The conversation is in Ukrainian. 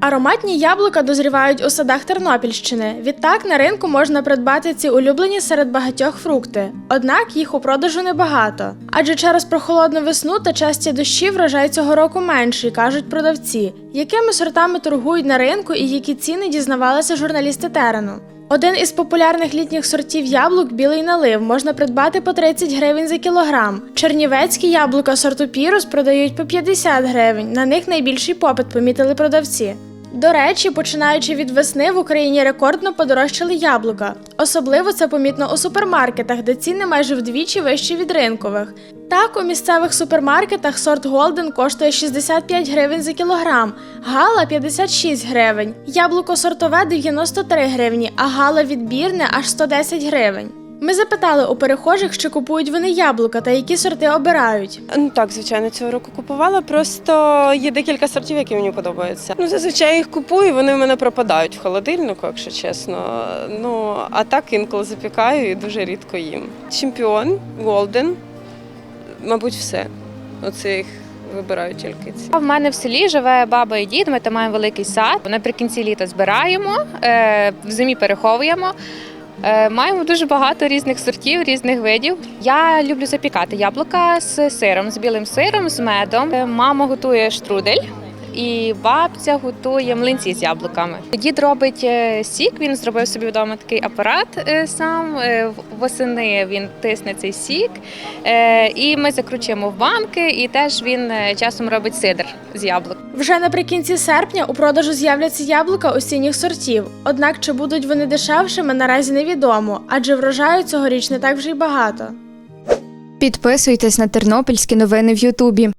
Ароматні яблука дозрівають у садах Тернопільщини. Відтак на ринку можна придбати ці улюблені серед багатьох фрукти. Однак їх у продажу небагато. Адже через прохолодну весну та часті дощі врожай цього року менший, кажуть продавці. Якими сортами торгують на ринку і які ціни дізнавалися журналісти терену. Один із популярних літніх сортів яблук білий налив можна придбати по 30 гривень за кілограм. Чернівецькі яблука сорту Пірус продають по 50 гривень. На них найбільший попит помітили продавці. До речі, починаючи від весни в Україні рекордно подорожчали яблука. Особливо це помітно у супермаркетах, де ціни майже вдвічі вищі від ринкових. Так, у місцевих супермаркетах сорт Голден коштує 65 гривень за кілограм, гала 56 гривень, яблуко сортове 93 гривні, а гала відбірне аж 110 гривень. Ми запитали у перехожих, чи купують вони яблука та які сорти обирають. Ну так, звичайно, цього року купувала. Просто є декілька сортів, які мені подобаються. Ну, зазвичай я їх купую, вони в мене пропадають в холодильнику, якщо чесно. Ну, а так інколи запікаю і дуже рідко їм. Чемпіон, Голден, мабуть, все. Оце їх вибираю тільки ці. А В мене в селі живе баба і дід. Ми там маємо великий сад. Наприкінці літа збираємо, е, в зимі переховуємо. Е, Маємо дуже багато різних сортів, різних видів. Я люблю запікати яблука з сиром, з білим сиром, з медом. Е, Мама готує штрудель. І бабця готує млинці з яблуками. Дід робить е, сік. Він зробив собі вдома такий апарат е, сам. Е, Восени він тисне цей сік, і ми закручуємо в банки. І теж він часом робить сидр з яблук. Вже наприкінці серпня у продажу з'являться яблука осінніх сортів. Однак чи будуть вони дешевшими, наразі невідомо, адже врожаю цьогоріч не так вже й багато. Підписуйтесь на тернопільські новини в Ютубі.